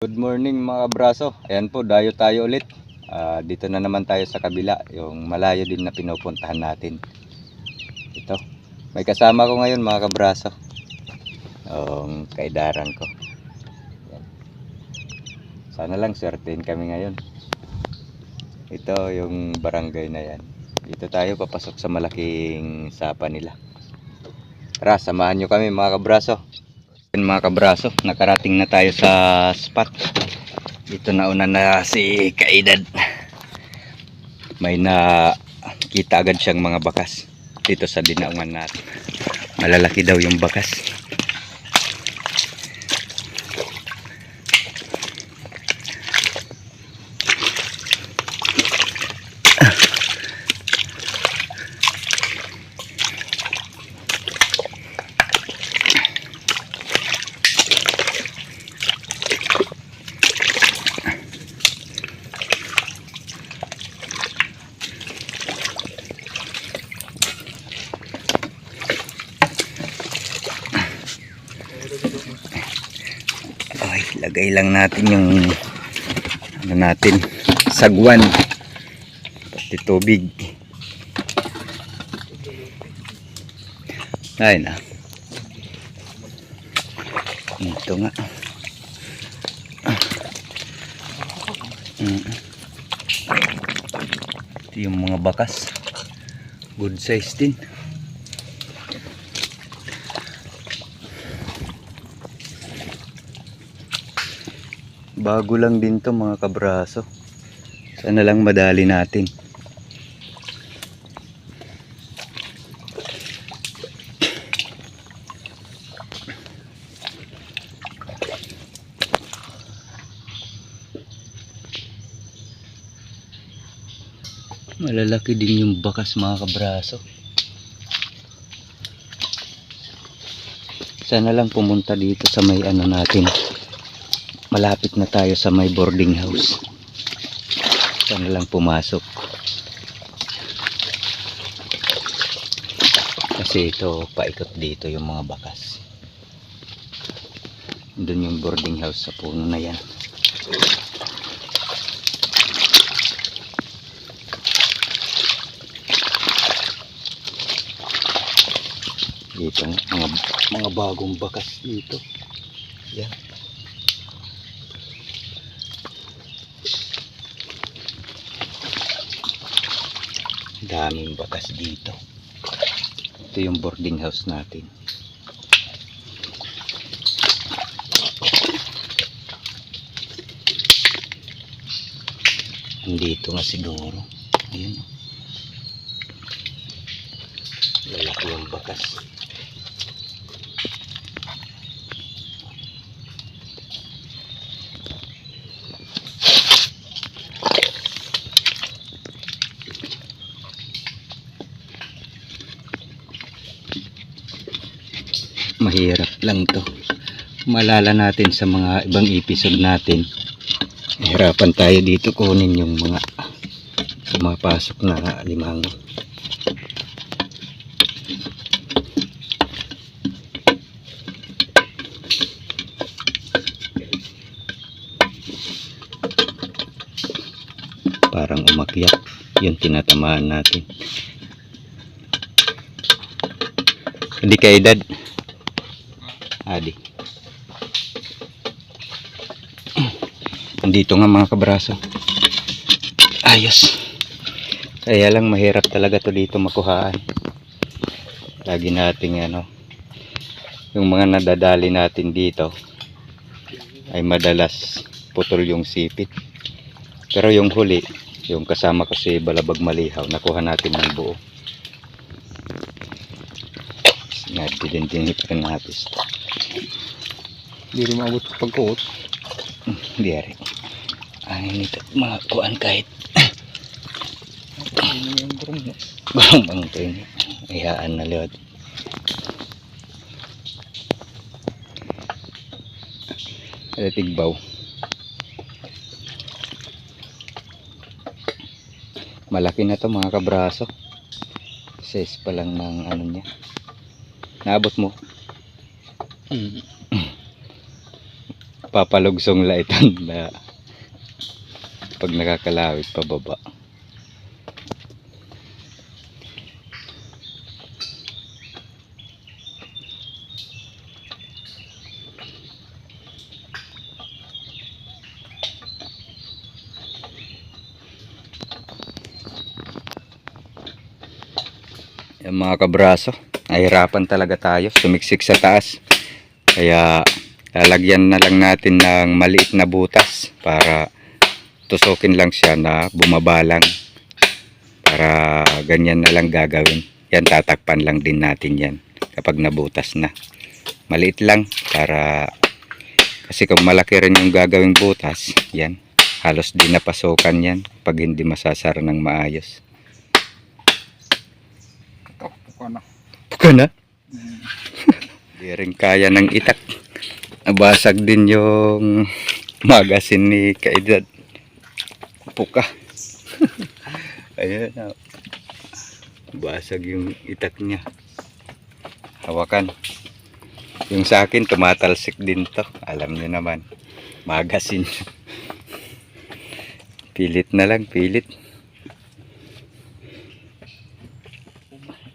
Good morning mga braso. Ayan po, dayo tayo ulit. Ah, dito na naman tayo sa kabila, yung malayo din na pinupuntahan natin. Ito. May kasama ko ngayon mga kabraso. Yung kaidaran ko. Ayan. Sana lang swertein kami ngayon. Ito yung barangay na yan. Dito tayo papasok sa malaking sapa nila. Tara, samahan nyo kami mga kabraso. Yan mga kabraso, nakarating na tayo sa spot. Dito na una na si Kaidad. May na kita agad siyang mga bakas dito sa dinaungan natin. Malalaki daw yung bakas. Okay, lagay lang natin yung ano natin, sagwan. Pati tubig. Ay na. Ito nga. Mm. Ito yung mga bakas. Good size din. Bago lang din to mga kabraso. Sana lang madali natin. Malalaki din yung bakas mga kabraso. Sana lang pumunta dito sa may ano natin malapit na tayo sa may boarding house. Sana lang pumasok? Kasi ito paikot dito yung mga bakas. Doon yung boarding house sa puno na yan. Dito mga mga bagong bakas dito. Yan daming bakas dito. Ito yung boarding house natin. Dito nga siguro. Ayun. Lalaki yung bakas mahirap lang to. Malala natin sa mga ibang episode natin. Hirapan tayo dito kunin yung mga pumapasok na limang. Parang umakyat yung tinatamaan natin. Hindi ka edad Adi. Andito nga mga kabraso. Ayos. Kaya lang mahirap talaga to dito makuhaan. Lagi nating ano, yung mga nadadali natin dito ay madalas putol yung sipit. Pero yung huli, yung kasama ko si Balabag Malihaw, nakuha natin ng buo. Natin din rin natin. Hindi rin maabot pagkuot. Hindi ari. Ano nito mga kuan kahit mo? bang bang to yun. Hayaan na liwat. Ada tigbaw. Malaki na to mga kabraso. Size pa lang ng ano niya. Naabot mo. Hmm. papalugsong laitan na pag nakakalawit pababa. Yung mga kabraso, nahirapan talaga tayo, sumiksik sa taas. Kaya lalagyan na lang natin ng maliit na butas para tusukin lang siya na bumabalang. Para ganyan na lang gagawin. Yan tatakpan lang din natin yan kapag nabutas na. Maliit lang para kasi kung malaki rin yung gagawing butas, yan. Halos di napasukan yan pag hindi masasara ng maayos. Takpo ka na. Puka na. Di rin kaya ng itak. Nabasag din yung magasin ni Kaedad. Puka. Ayan na. Basag yung itak niya. Hawakan. Yung sa akin, tumatalsik din to. Alam niyo naman. Magasin. pilit na lang, pilit.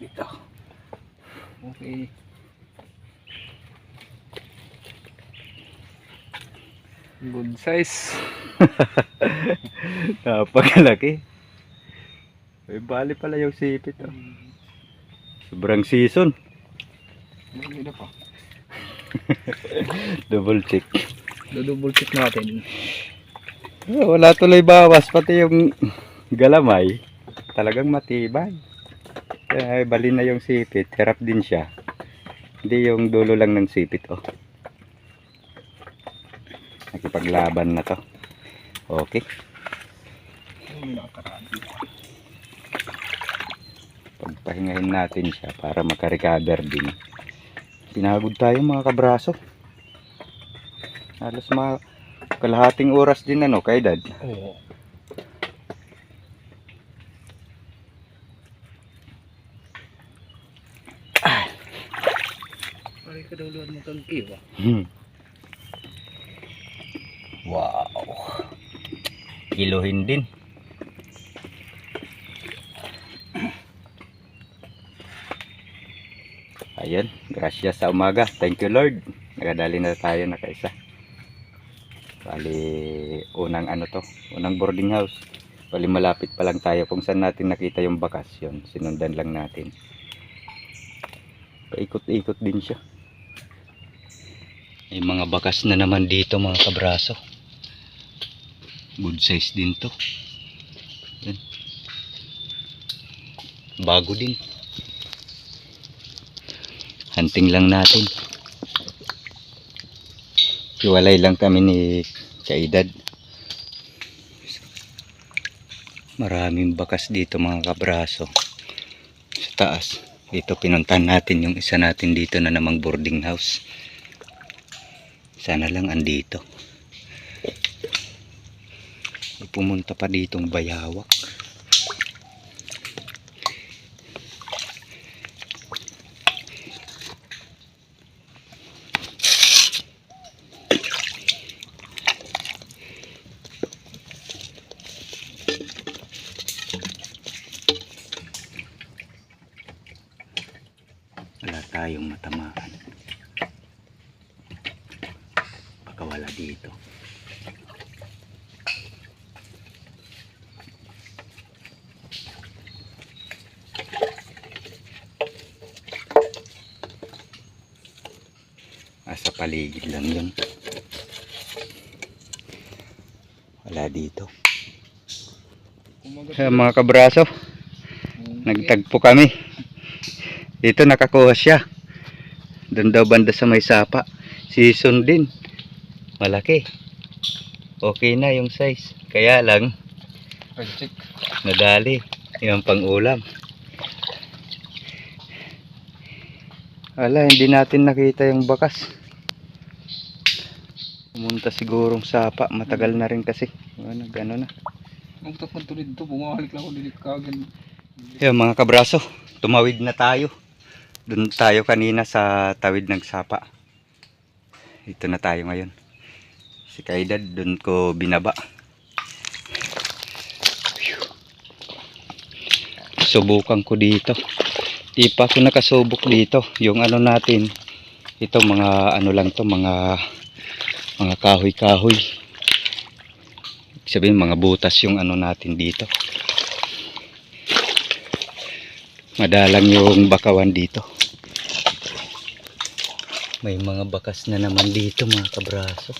Ito. Okay. Good size. Napakalaki. May bali pala yung sipit. Oh. Sobrang season. Hindi na pa. Double check. Double check natin. Ah, wala tuloy bawas. Pati yung galamay. Talagang matibay. Kaya bali na yung sipit. Hirap din siya. Hindi yung dulo lang ng sipit. Oh. Nakipaglaban na to. Okay. Pagpahingahin natin siya para makarecover din. Pinagod tayo mga kabraso. Halos mga kalahating oras din ano kay dad. Oo. Pare ka daw luwan mo kang kiwa. Hmm. Wow. Kiluhin din. Ayun, gracias sa umaga. Thank you Lord. Nagadali na tayo na kaisa. Bali, unang ano to, unang boarding house. Bali malapit pa lang tayo kung saan natin nakita yung bakas yun. Sinundan lang natin. Paikot-ikot din siya. May mga bakas na naman dito mga kabraso. Good size din to. Yan. Bago din. Hunting lang natin. Hiwalay lang kami ni Kaidad. Maraming bakas dito mga kabraso. Sa taas. Dito pinuntahan natin yung isa natin dito na namang boarding house. Sana lang andito. Pumunta pa ditong bayawak. Wala tayong matamaan. Baka wala dito. Ah, sa paligid lang yun. Wala dito. Eh, mga kabraso, nagtagpo kami. Dito nakakuha siya. Doon daw banda sa may sapa. Season din. Malaki. Okay na yung size. Kaya lang, nadali. Yung pang ulam. Wala, hindi natin nakita yung bakas. Pumunta sigurong sapa. Matagal na rin kasi. Ano, gano'n na. Nung tapon tulid to, bumalik lang ako dilit kagan. Yung mga kabraso, tumawid na tayo. Doon tayo kanina sa tawid ng sapa. Ito na tayo ngayon. Si Kaidad doon ko binaba. Subukan ko dito. Di pa ako nakasubok dito. Yung ano natin, ito mga ano lang to, mga mga kahoy-kahoy. Sabihin mga butas yung ano natin dito. Madalang yung bakawan dito. May mga bakas na naman dito mga kabraso.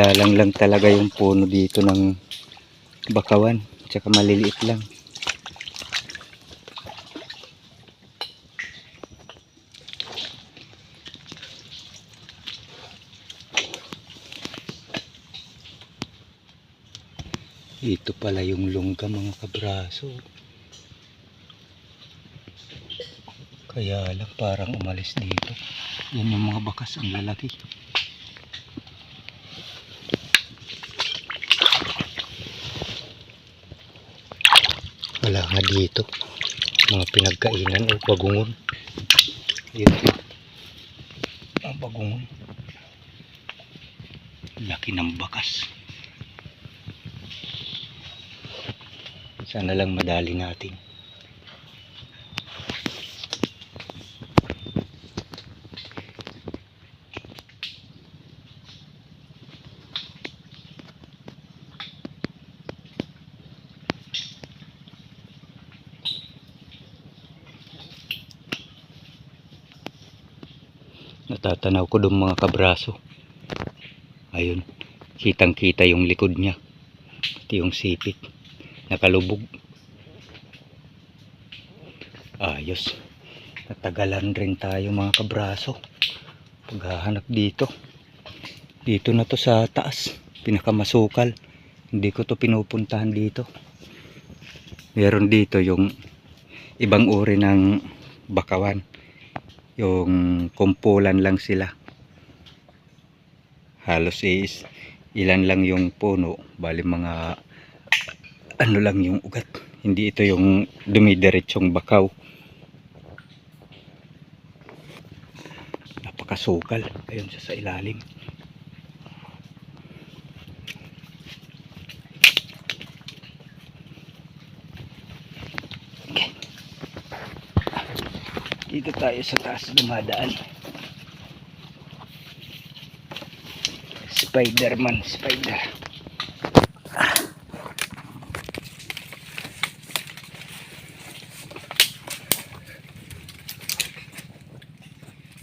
Madalang lang talaga yung puno dito ng bakawan. Tsaka maliliit lang. Ito pala yung lungga mga kabraso. Kaya lang parang umalis dito. Yan yung mga bakas ang lalaki. Wala nga dito. Mga pinagkainan o bagungon. Yun. Ang bagungon. Laki ng bakas. Sana lang madali natin. Natatanaw ko doon mga kabraso. Ayun, kitang kita yung likod niya. Pati yung sipit. Nakalubog. Ayos. Natagalan rin tayo mga kabraso. Paghahanap dito. Dito na to sa taas. Pinakamasukal. Hindi ko to pinupuntahan dito. Meron dito yung ibang uri ng bakawan yung kumpulan lang sila. Halos is ilan lang yung puno. Bali mga ano lang yung ugat. Hindi ito yung dumidiretsong bakaw. Napakasukal. Ayun siya sa ilalim okay. Dito tayo sa taas dumadaan. Spiderman, spider.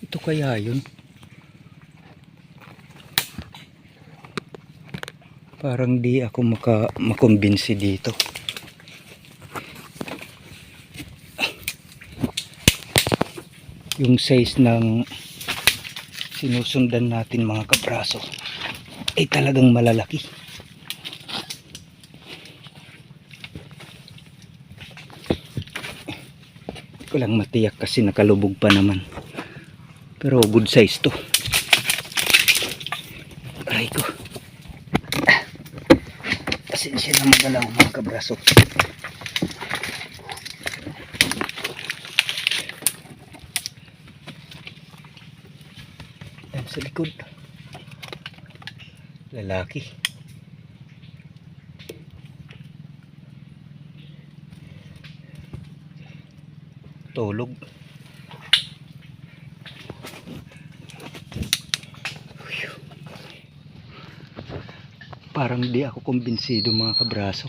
Ito kaya yun? Parang di ako maka makumbinsi dito. Yung size ng sinusundan natin mga kabraso ay talagang malalaki. Ko lang matiyak kasi nakalubog pa naman. Pero good size to. Aray ko. Ah. pasensya na magalaw mga kabraso Yan sa likod. Lalaki. Tulog. Parang di ako kumbinsido mga kabraso.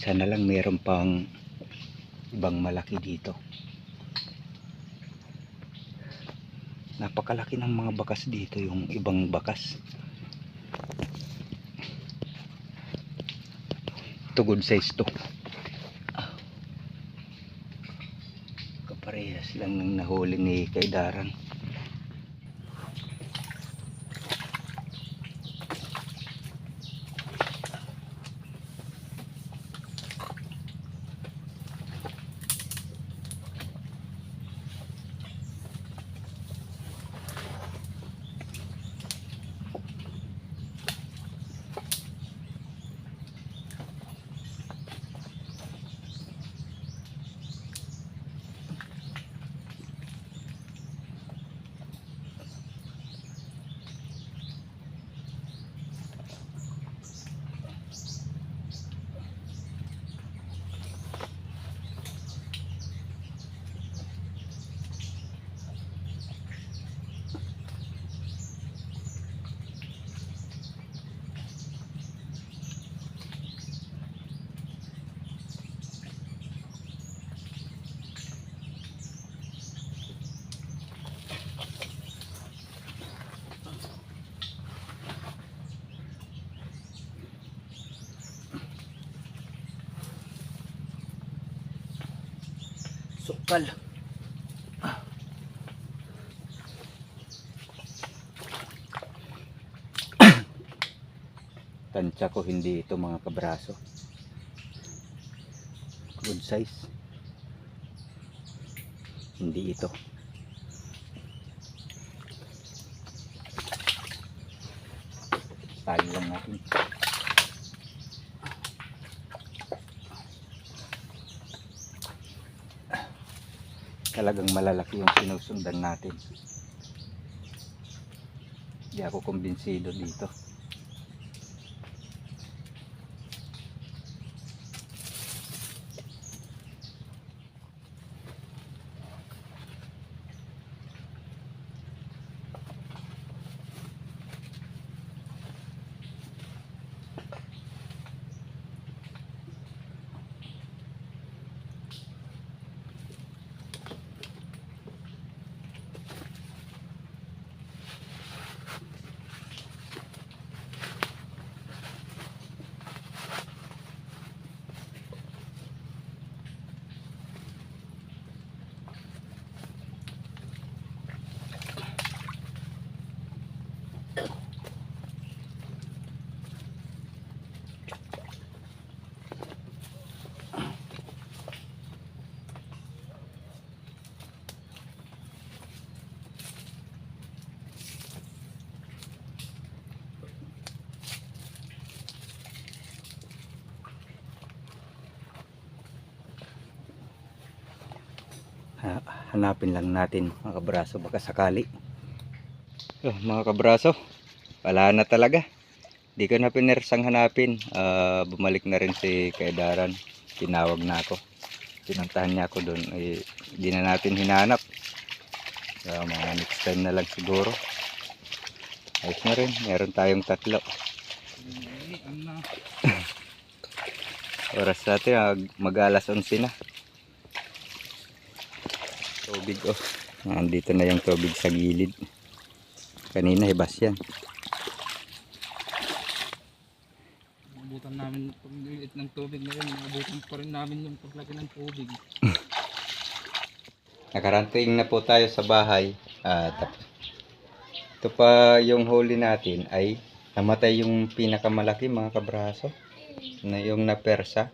Sana lang meron pang ibang malaki dito. Napakalaki ng mga bakas dito yung ibang bakas ito good size to Ah. kaparehas lang ng nahuli ni Kaidaran Sukal. Tansya ko hindi ito mga kabraso. Good size. Hindi ito. Tali lang natin. Talagang malalaki yung sinusundan natin. Hindi ako kumbinsido dito. Hanapin lang natin mga kabraso baka sakali. Oh, mga kabraso wala na talaga. Di ko na pinersang hanapin. Ah, bumalik na rin si Kaidaran. Tinawag na ako. Pinuntahan niya ako doon eh, di na natin hinanap. So, mga next time na lang siguro. Ayos na rin. Meron tayong tatlo. Oras natin ah, mag alas 11 na tubig oh nandito na yung tubig sa gilid kanina hibas yan Abutan namin paglilit ng tubig na yun. Abutan pa rin namin yung paglaki ng tubig. nakaranting na po tayo sa bahay at ito pa yung huli natin ay namatay yung pinakamalaki mga kabraso na yung napersa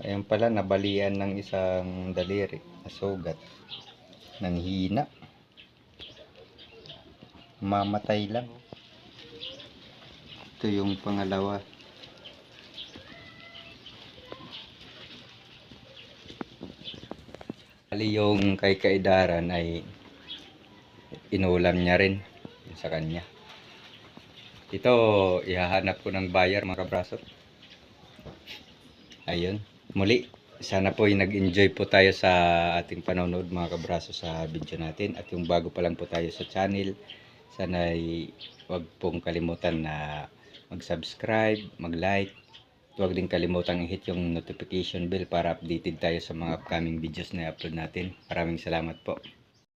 ayun pala nabalian ng isang daliri na sugat ng hina mamatay lang ito yung pangalawa Ali yung kay Kaidaran ay inulam niya rin sa kanya. Ito, ihahanap ko ng buyer mga kabraso. Ayun. Muli, sana po ay nag-enjoy po tayo sa ating panonood mga kabraso sa video natin. At yung bago pa lang po tayo sa channel, sana ay wag pong kalimutan na mag-subscribe, mag-like, Huwag din kalimutang i-hit yung notification bell para updated tayo sa mga upcoming videos na i-upload natin. Maraming salamat po.